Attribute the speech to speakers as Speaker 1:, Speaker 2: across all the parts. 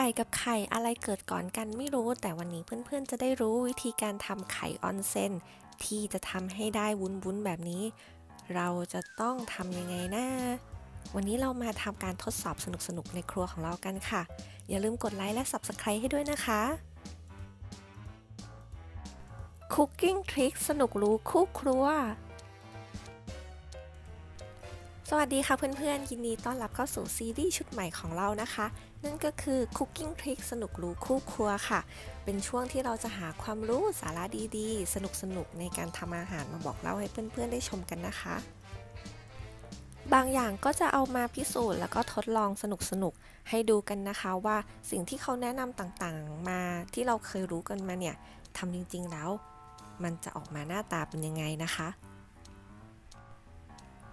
Speaker 1: ไก่กับไข่อะไรเกิดก่อนกันไม่รู้ แต่วันนี้เพื่อนๆจะได้รู้วิธีการทำไข่ออนเซนที่จะทำให้ได้วุ้นๆแบบนี้ เราจะต้องทำยังไงนะวันนี้เรามาทำการทดสอบสนุกๆในครัวของเรากันค่ะ อย่าลืมกดไลค์และ Subscribe ให้ด้วยนะคะ Cooking Trick สนุกรู้คู่ครัว สวัสดีค่ะเพื่อนๆ ยินดีต้อนรับเข้าสู่ซีรีส์ชุดใหม่ของเรานะคะ นั่นก็คือ Cooking Trick สนุกรู้คู่ครัวค่ะ เป็นช่วงที่เราจะหาความรู้สาระดีๆ สนุกๆ ในการทำอาหารมาบอกเล่าให้เพื่อนๆ ได้ชมกันนะคะ บางอย่างก็จะเอามาพิสูจน์แล้วก็ทดลองสนุกๆ ให้ดูกันนะคะว่าสิ่งที่เขาแนะนำต่างๆ มาที่เราเคยรู้กันมาเนี่ยทำจริงๆแล้ว มันจะออกมาหน้าตาเป็นยังไงนะคะ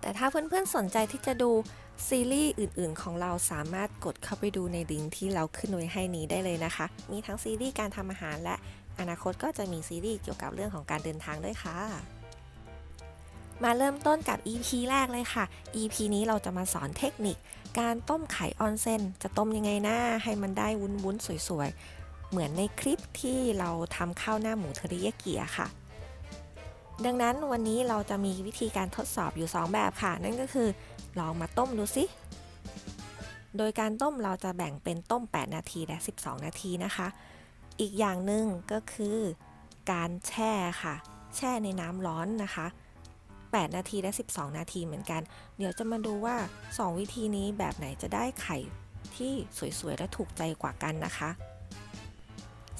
Speaker 1: แต่ถ้าเพื่อนๆสนใจที่จะดูซีรีส์อื่นๆ ของเราสามารถกดเข้าไปดูในลิงก์ที่เราขึ้นไว้ให้นี้ได้เลยนะคะ มีทั้งซีรีส์การทำอาหารและอนาคตก็จะมีซีรีส์เกี่ยวกับเรื่องของการเดินทางด้วยค่ะ มาเริ่มต้นกับ EP แรกเลยค่ะ EP นี้เราจะมาสอนเทคนิค การต้มไข่ออนเซนจะต้มยังไงนะให้มันได้วุ้นๆสวยๆ เหมือนในคลิปที่เราทำข้าวหน้าหมูเทริยากิอะค่ะ ดังนั้นวันนี้เราจะมีวิธีการทดสอบอยู่ 2 แบบค่ะ นั่นก็คือ ลองมาต้มดูสิ โดยการต้มเราจะแบ่งเป็นต้ม 8 นาทีและ 12 นาทีนะคะ อีกอย่างหนึ่งก็คือการแช่ค่ะ แช่ในน้ำร้อนนะคะ 8 นาทีและ 12 นาทีเหมือนกัน เดี๋ยวจะมาดูว่า 2 วิธีนี้แบบไหนจะได้ไข่ที่สวยๆและถูกใจกว่ากันนะคะ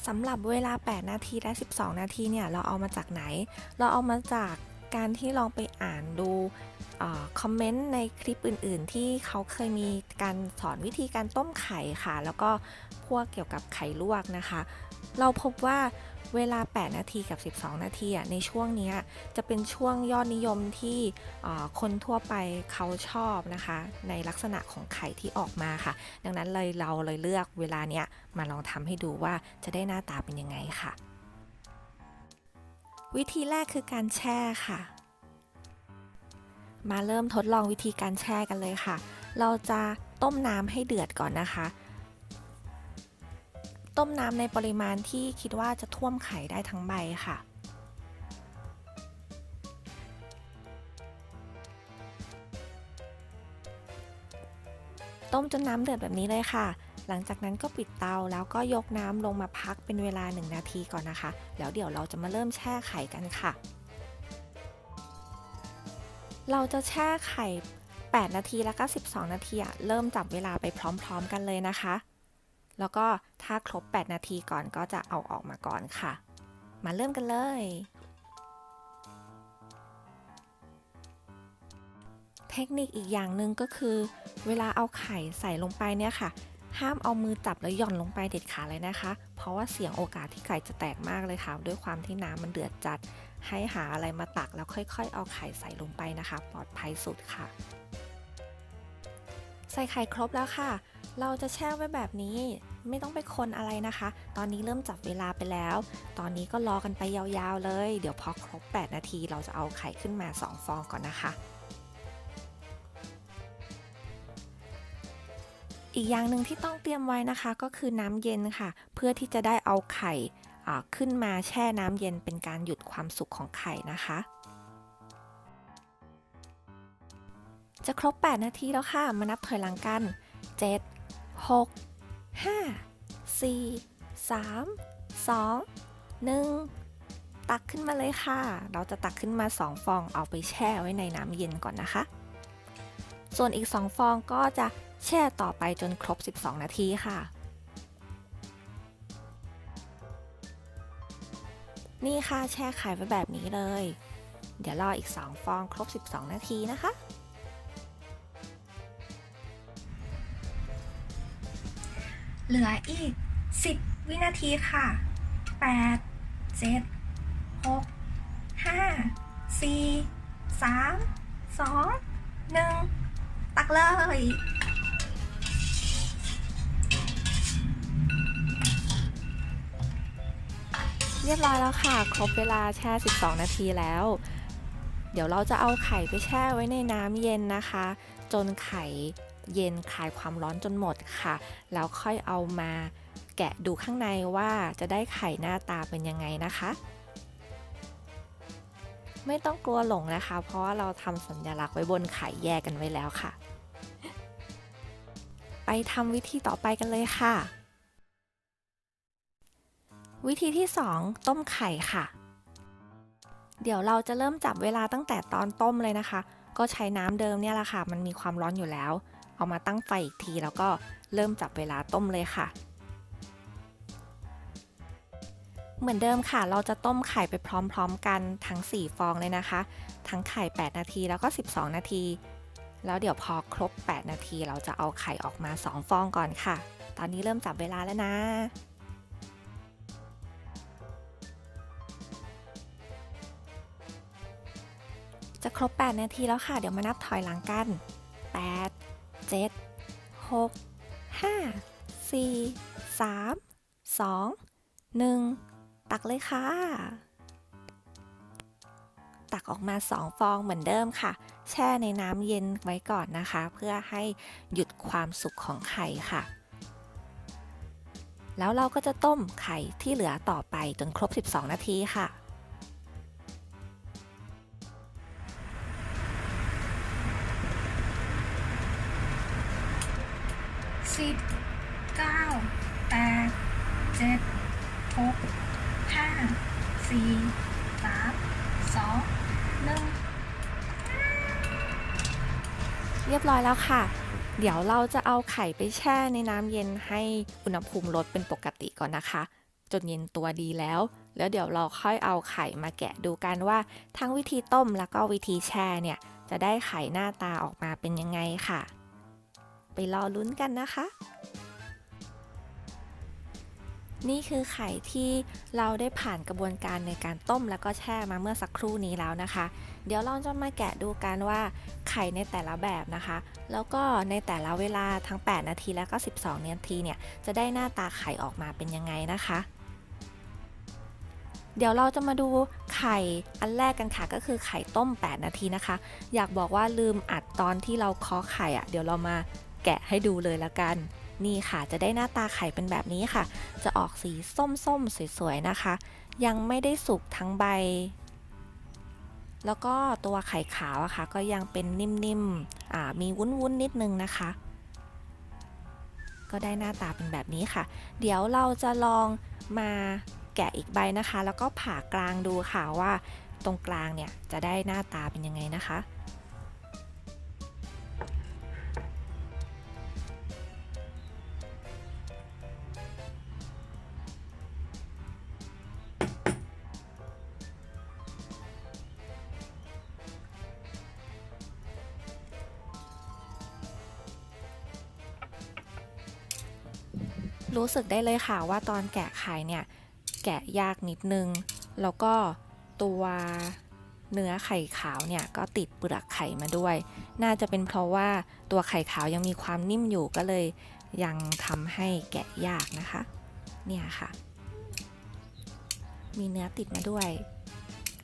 Speaker 1: สำหรับเวลา 8 นาทีและ 12 นาทีเนี่ยเราเอามาจากไหน เราเอามาจากการที่ลองไปอ่านดูคอมเมนต์ในคลิปอื่น ๆ ที่เขาเคยมีการสอนวิธีการต้มไข่ค่ะ แล้วก็พวกเกี่ยวกับไข่ลวกนะคะ เราพบว่า เวลา 8 นาทีกับ 12 นาทีอะในช่วงเนี้ยจะเป็นช่วงยอดนิยมที่คนทั่วไปเขาชอบนะคะ ในลักษณะของไข่ที่ออกมาค่ะ ดังนั้นเลยเราเลยเลือกเวลาเนี้ยมาลองทำให้ดูว่าจะได้หน้าตาเป็นยังไงค่ะ วิธีแรกคือการแช่ค่ะ มาเริ่มทดลองวิธีการแช่กันเลยค่ะ เราจะต้มน้ำให้เดือดก่อนนะคะ ต้มน้ำในปริมาณที่คิดว่าจะท่วมไข่ได้ทั้งใบค่ะ ต้มจนน้ำเดือดแบบนี้เลยค่ะ หลังจากนั้นก็ปิดเตาแล้วก็ยกน้ำลงมาพักเป็นเวลา 1 นาทีก่อนนะคะ แล้วเดี๋ยวเราจะมาเริ่มแช่ไข่กันค่ะ เราจะแช่ไข่ 8 นาทีแล้วก็ 12 นาทีอะเริ่มจับเวลาไปพร้อม ๆ กันเลยนะคะ แล้วก็ถ้าครบ 8 นาทีก่อนก็จะเอาออกมาก่อนค่ะ มาเริ่มกันเลย เทคนิคอีกอย่างหนึ่งก็คือ เวลาเอาไข่ใส่ลงไปเนี่ยค่ะ ห้ามเอามือจับแล้วหย่อนลงไปเด็ดขาดเลยนะคะ เพราะว่าเสี่ยงโอกาสที่ไข่จะแตกมากเลยค่ะ ด้วยความที่น้ำมันเดือดจัด ให้หาอะไรมาตักแล้วค่อย ๆ เอาไข่ใส่ลงไปนะคะ ปลอดภัยสุดค่ะ ใส่ไข่ครบแล้วค่ะ เราจะแช่ไว้แบบนี้ไม่ต้องไปคนอะไรนะคะ ตอนนี้เริ่มจับเวลาไปแล้ว ตอนนี้ก็รอกันไปยาวๆเลย เดี๋ยวพอครบ 8 นาทีเราจะเอาไข่ขึ้นมา 2 ฟองก่อนนะคะ อีกอย่างหนึ่งที่ต้องเตรียมไว้นะคะก็คือน้ำเย็นค่ะ เพื่อที่จะได้เอาไข่ขึ้นมาแช่น้ำเย็นเป็นการหยุดความสุกของไข่นะคะจะครบ 8 นาทีแล้วค่ะ มานับถอยหลังกัน 7 6 5 4 3 2 1 ตักขึ้นมาเลยค่ะ เราจะตักขึ้นมา 2 ฟองเอาไปแช่ไว้ในน้ำเย็นก่อนนะคะ ส่วนอีก 2 ฟองก็จะแช่ต่อไปจนครบ 12 นาทีค่ะ นี่ค่ะแช่ไข่ไว้แบบนี้เลย เดี๋ยวรออีก 2 ฟองครบ 12 นาทีนะคะ
Speaker 2: เหลืออีก 10 วินาทีค่ะ 8 7 6 5 4 3 2 1 ตักเลย
Speaker 1: เรียบร้อยแล้วค่ะ ครบเวลาแช่ 12 นาทีแล้ว เดี๋ยวเราจะเอาไข่ไปแช่ไว้ในน้ำเย็นนะคะ จนไข่ เย็นคลายความร้อนจนหมดค่ะ แล้วค่อยเอามาแกะดูข้างในว่าจะได้ไข่หน้าตาเป็นยังไงนะคะ ไม่ต้องกลัวหลงนะคะ เพราะว่าเราทำสัญลักษณ์ไว้บนไข่แยกกันไว้แล้วค่ะ ไปทำวิธีต่อไปกันเลยค่ะ วิธีที่ 2 ต้มไข่ค่ะ เดี๋ยวเราจะเริ่มจับเวลาตั้งแต่ตอนต้มเลยนะคะ ก็ใช้น้ำเดิมเนี่ยแหละค่ะ มันมีความร้อนอยู่แล้ว เอามาตั้งไฟอีกที แล้วก็เริ่มจับเวลาต้มเลยค่ะ เหมือนเดิมค่ะ เราจะต้มไข่ไปพร้อมๆกันทั้ง 4 ฟองเลยนะคะ ทั้งไข่ 8 นาทีแล้วก็ 12 นาที แล้วเดี๋ยวพอครบ 8 นาที เราจะเอาไข่ออกมา 2 ฟองก่อนค่ะ ตอนนี้เริ่มจับเวลาแล้วนะจะครบ 8 นาทีแล้วค่ะ เดี๋ยวมานับถอยหลังกัน 8 7 6 5 4 3 2 1ตักเลยค่ะ ตักออกมา2ฟองเหมือนเดิมค่ะ แช่ในน้ำเย็นไว้ก่อนนะคะ เพื่อให้หยุดความสุกของไข่ค่ะ แล้วเราก็จะต้มไข่ที่เหลือต่อไปจนครบ 12 นาทีค่ะ
Speaker 2: สิบเก้าแปดเจ็ดหกห้าสี่สามสองหนึ่ง
Speaker 1: เรียบร้อยแล้วค่ะ เดี๋ยวเราจะเอาไข่ไปแช่ในน้ำเย็นให้อุณหภูมิลดเป็นปกติก่อนนะคะ จนเย็นตัวดีแล้ว แล้วเดี๋ยวเราค่อยเอาไข่มาแกะดูกันว่า ทั้งวิธีต้มแล้วก็วิธีแช่เนี่ย จะได้ไข่หน้าตาออกมาเป็นยังไงค่ะ ไปรอลุ้นกันนะคะ นี่คือไข่ที่เราได้ผ่านกระบวนการในการต้มแล้วก็แช่มาเมื่อสักครู่นี้แล้วนะคะ เดี๋ยวเราจะมาแกะดูกันว่าไข่ในแต่ละแบบนะคะ แล้วก็ในแต่ละเวลาทั้ง 8 นาทีแล้วก็ 12 นาทีเนี่ยจะได้หน้าตาไข่ออกมาเป็นยังไงนะคะเดี๋ยวเราจะมาดูไข่อันแรกกันค่ะก็คือไข่ต้ม 8 นาทีนะคะ อยากบอกว่าลืมอัดตอนที่เราเคาะไข่อะ่ะ เดี๋ยวเรามา แกะให้ดูเลยละกัน นี่ค่ะจะได้หน้าตาไข่เป็นแบบนี้ค่ะ จะออกสีส้มๆ สวยๆนะคะ ยังไม่ได้สุกทั้งใบ แล้วก็ตัวไข่ขาวอะค่ะ ก็ยังเป็นนิ่มๆมีวุ้นๆนิดนึงนะคะ ก็ได้หน้าตาเป็นแบบนี้ค่ะ เดี๋ยวเราจะลองมาแกะอีกใบนะคะ แล้วก็ผ่ากลางดูค่ะว่าตรงกลางเนี่ยจะได้หน้าตาเป็นยังไงนะคะ รู้สึกได้เลยค่ะว่าตอนแกะไข่เนี่ย แกะยากนิดนึง แล้วก็ตัวเนื้อไข่ขาวเนี่ยก็ติดเปลือกไข่มาด้วย น่าจะเป็นเพราะว่าตัวไข่ขาวยังมีความนิ่มอยู่ก็เลยยังทำให้แกะยากนะคะ เนี่ยค่ะ มีเนื้อติดมาด้วย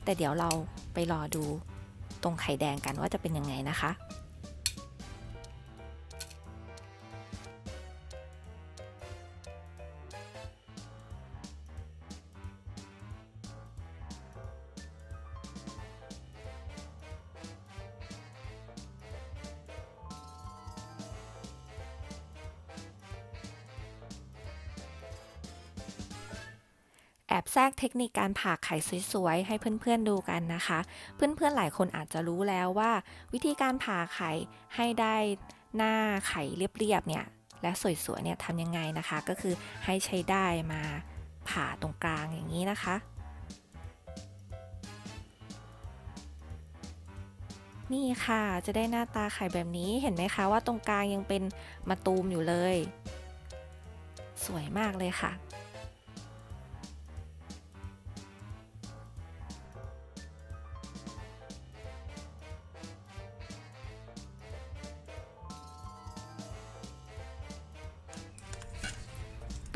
Speaker 1: แต่เดี๋ยวเราไปรอดูตรงไข่แดงกันว่าจะเป็นยังไงนะคะ เทคนิคการผ่าไข่สวยๆ ให้เพื่อนๆดูกันนะคะ เพื่อนๆหลายคนอาจจะรู้แล้วว่า วิธีการผ่าไข่ให้ได้หน้าไข่เรียบๆเนี่ยและสวยๆเนี่ยทำยังไงนะคะ ก็คือให้ใช้ได้ายมาผ่าตรงกลางอย่างนี้นะคะ นี่ค่ะจะได้หน้าตาไข่แบบนี้เห็นไหมคะว่าตรงกลางยังเป็นมะตูมอยู่เลย สวยมากเลยค่ะ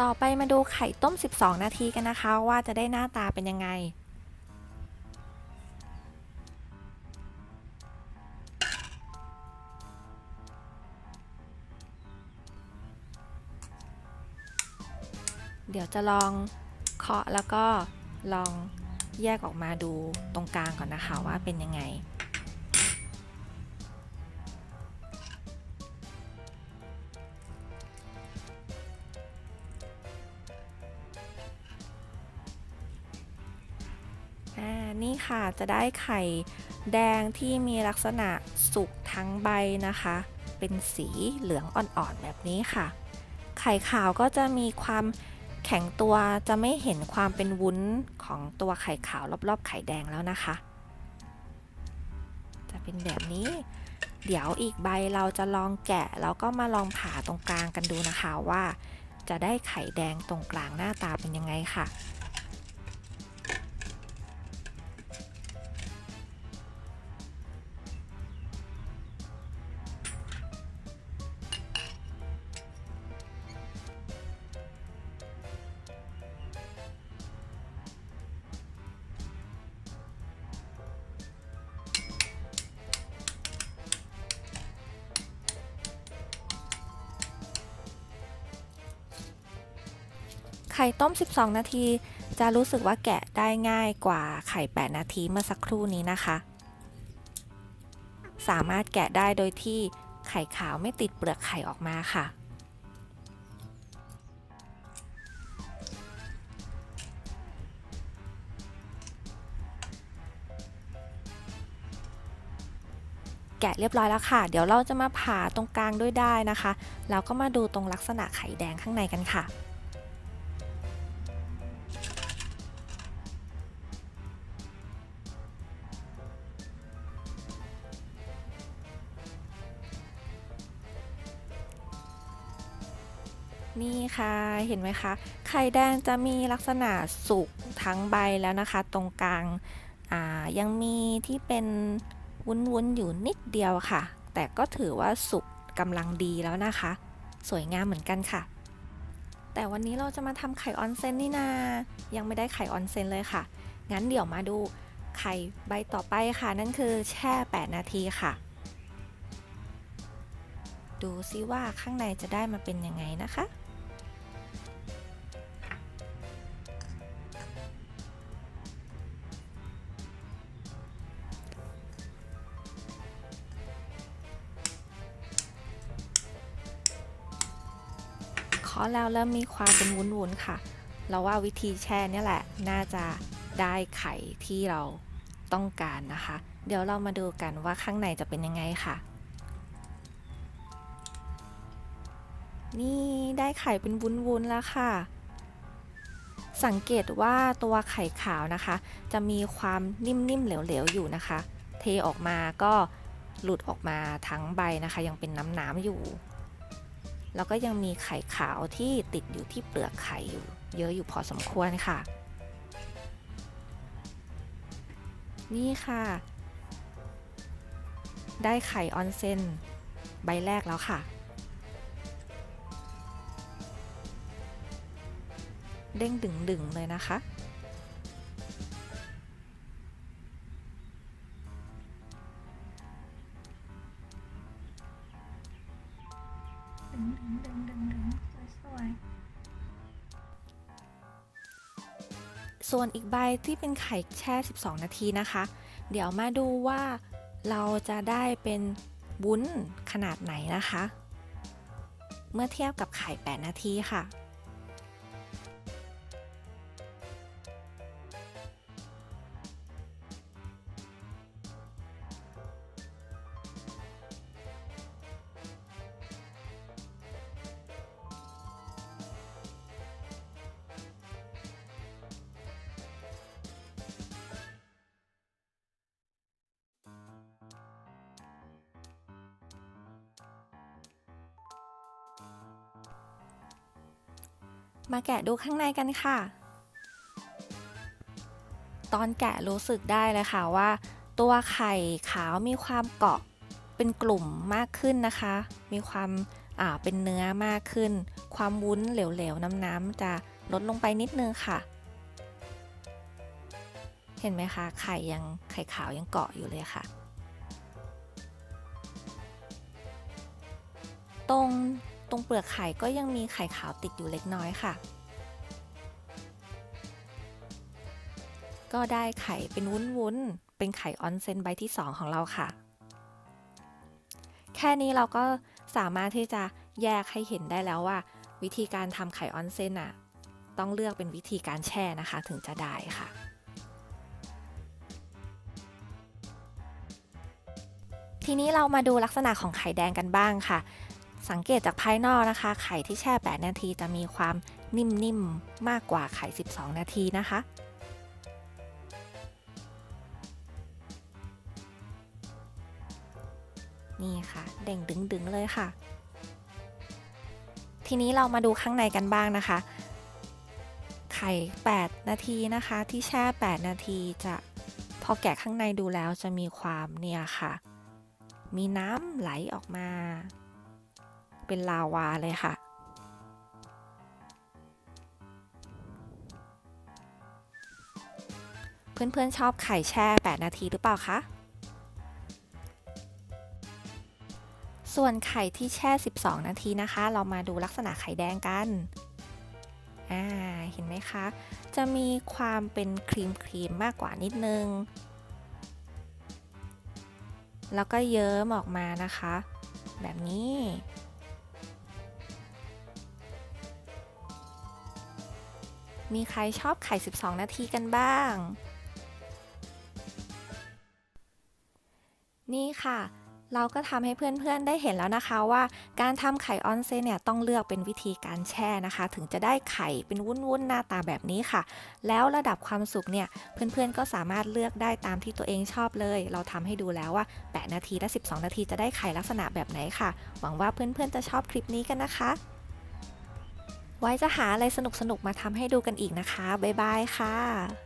Speaker 1: ต่อไปมาดูไข่ต้ม 12 นาทีกันนะคะว่าจะได้หน้าตาเป็นยังไง เดี๋ยวจะลองเคาะแล้วก็ลองแยกออกมาดูตรงกลางก่อนนะคะว่าเป็นยังไง นี่ค่ะจะได้ไข่แดงที่มีลักษณะสุกทั้งใบนะคะ เป็นสีเหลืองอ่อนๆแบบนี้ค่ะ ไข่ขาวก็จะมีความแข็งตัวจะไม่เห็นความเป็นวุ้นของตัวไข่ขาวรอบๆ ไข่แดงแล้วนะคะ จะเป็นแบบนี้ เดี๋ยวอีกใบเราจะลองแกะแล้วก็มาลองผ่าตรงกลางกันดูนะคะว่า จะได้ไข่แดงตรงกลางหน้าตาเป็นยังไงค่ะ ไข่ต้ม 12 นาที จะรู้สึกว่าแกะได้ง่ายกว่าไข่ 8 นาทีเมื่อสักครู่นี้นะคะ สามารถแกะได้โดยที่ไข่ขาวไม่ติดเปลือกไข่ออกมาค่ะ แกะเรียบร้อยแล้วค่ะ เดี๋ยวเราจะมาผ่าตรงกลางด้วยได้นะคะ แล้วก็มาดูตรงลักษณะไข่แดงข้างในกันค่ะ นี่ค่ะเห็นไหมคะ ไข่แดงจะมีลักษณะสุกทั้งใบแล้วนะคะ ตรงกลางยังมีที่เป็นวุ้นๆอยู่นิดเดียวค่ะ แต่ก็ถือว่าสุกกำลังดีแล้วนะคะ สวยงามเหมือนกันค่ะ แต่วันนี้เราจะมาทำไข่ออนเซนนี่นา ยังไม่ได้ไข่ออนเซนเลยค่ะ งั้นเดี๋ยวมาดูไข่ใบต่อไปค่ะ นั่นคือแช่ 8 นาทีค่ะ ดูซิว่าข้างในจะได้มาเป็นยังไงนะคะ เคาะแล้วเริ่มมีความเป็นวุ้นๆค่ะ เราว่าวิธีแช่เนี่ยแหละ น่าจะได้ไข่ที่เราต้องการนะคะ เดี๋ยวเรามาดูกันว่าข้างในจะเป็นยังไงค่ะ นี่ได้ไข่เป็นวุ้นๆแล้วค่ะ สังเกตว่าตัวไข่ขาวนะคะ จะมีความนิ่มๆเหลวๆอยู่นะคะ เทออกมาก็หลุดออกมาทั้งใบนะคะ ยังเป็นน้ำๆอยู่ แล้วก็ยังมีไข่ขาวที่ติดอยู่ที่เปลือกไข่อยู่ เยอะอยู่พอสมควรค่ะ นี่ค่ะ ได้ไข่ออนเซนใบแรกแล้วค่ะ เด้งดึงๆเลยนะคะ
Speaker 2: ส่ว
Speaker 1: นอีกใบที่เป็นไข่แช่ 12 นาทีนะคะ เดี๋ยวมาดูว่าเราจะได้เป็นวุ้นขนาดไหนนะคะ เมื่อเทียบกับไข่ 8 นาทีค่ะ มาแกะดูข้างในกันค่ะ ตอนแกะรู้สึกได้เลยค่ะว่า ตัวไข่ขาวมีความเกาะเป็นกลุ่มมากขึ้นนะคะ มีความอ่าเป็นเนื้อมากขึ้น ความวุ้นเหลวๆ น้ำๆ จะลดลงไปนิดนึงค่ะ เห็นไหมคะ ไข่ยังไข่ขาวยังเกาะอยู่เลยค่ะ รงเปลือกไข่ก็ยังมีไข่ขาวติดอยู่เล็กน้อยค่ะ ก็ได้ไข่เป็นวุ้นๆ เป็นไข่ออนเซนใบที่ 2 ของเราค่ะ แค่นี้เราก็สามารถที่จะแยกให้เห็นได้แล้วว่า วิธีการทำไข่ออนเซนอะต้องเลือกเป็นวิธีการแช่นะคะถึงจะได้ค่ะ ทีนี้เรามาดูลักษณะของไข่แดงกันบ้างค่ะ สังเกตจากภายนอกนะคะ ไข่ที่แช่ 8 นาทีจะมีความนิ่มๆ มากกว่าไข่ 12 นาทีนะคะ นี่ค่ะ เด่งดึงๆ เลยค่ะ ทีนี้เรามาดูข้างในกันบ้างนะคะ ไข่ 8 นาทีนะคะ ที่แช่ 8 นาทีจะพอแกะข้างในดูแล้วจะมีความเนี่ยค่ะ มีน้ำไหลออกมา เป็นลาวาเลยค่ะ เพื่อนๆชอบไข่แช่ 8 นาทีหรือเปล่าคะ ส่วนไข่ที่แช่ 12 นาทีนะคะ เรามาดูลักษณะไข่แดงกันอ่าเห็นไหมคะ จะมีความเป็นครีมครีมมากกว่านิดนึง แล้วก็เยิ้มออกมานะคะ แบบนี้ มีใครชอบไข่ 12 นาทีกันบ้าง นี่ค่ะ เราก็ทำให้เพื่อนๆได้เห็นแล้วนะคะว่า การทำไข่ออนเซนเนี่ยต้องเลือกเป็นวิธีการแช่นะคะ ถึงจะได้ไข่เป็นวุ้นๆหน้าตาแบบนี้ค่ะ แล้วระดับความสุกเนี่ยเพื่อนๆก็สามารถเลือกได้ตามที่ตัวเองชอบเลย เราทำให้ดูแล้วว่า 8 นาทีและ 12 นาทีจะได้ไข่ลักษณะแบบไหนค่ะ หวังว่าเพื่อนๆจะชอบคลิปนี้กันนะคะ ไว้จะหาอะไรสนุกๆมาทำให้ดูกันอีกนะคะ บ๊ายบายค่ะ